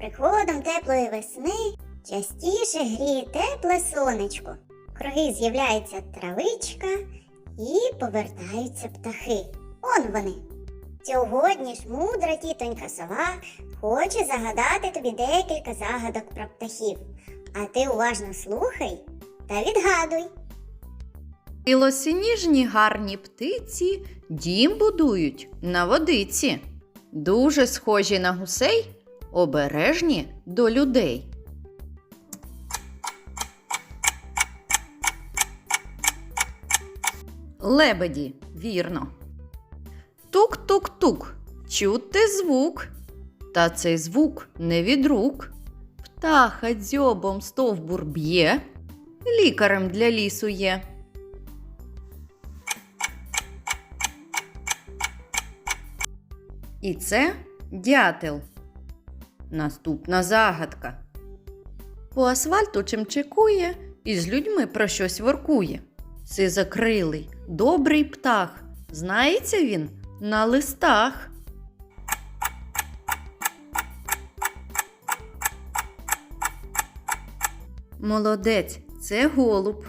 приходом теплої весни частіше гріє тепле сонечко. Круги з'являється травичка і повертаються птахи. Он вони. Сьогодні ж мудра тітонька сова хоче загадати тобі декілька загадок про птахів. А ти уважно слухай та відгадуй. Білосініжні гарні птиці дім будують на водиці. Дуже схожі на гусей, обережні до людей. Лебеді, вірно. Тук-тук-тук, чути звук. Та цей звук не від рук. Птаха дзьобом стовбур б'є, лікарем для лісу є. І це дятел. Наступна загадка. По асфальту чимчикує і з людьми про щось воркує. Сизокрилий, добрий птах. Знається він на листах. Молодець, це голуб.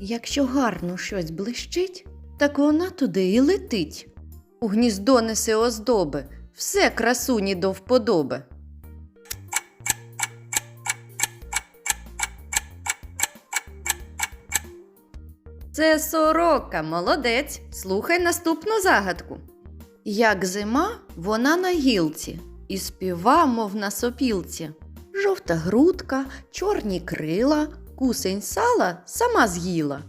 Якщо гарно щось блищить, так вона туди і летить. У гніздо несе оздоби, все красуні до вподоби. Це сорока, молодець. Слухай наступну загадку. Як зима, вона на гілці, і співа, мов на сопілці. Жовта грудка, чорні крила, кусень сала сама з'їла.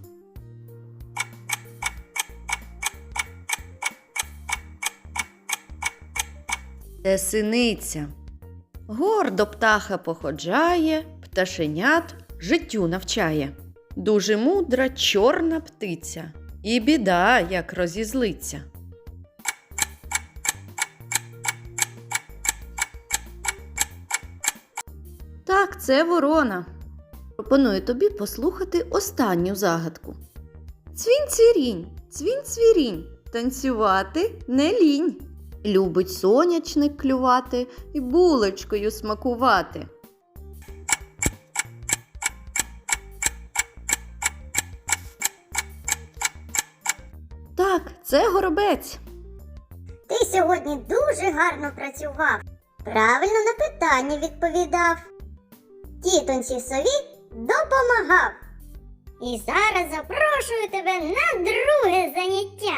Це синиця. Гордо птаха походжає, пташенят життю навчає. Дуже мудра чорна птиця, і біда, як розізлиться. Так, це ворона. Пропоную тобі послухати останню загадку. Цвінь-цвірінь, цвінь-цвірінь, танцювати не лінь. Любить сонячник клювати і булочкою смакувати. Це горобець. Ти сьогодні дуже гарно працював. Правильно на питання відповідав. Тітонці сові допомагав. І зараз запрошую тебе на друге заняття.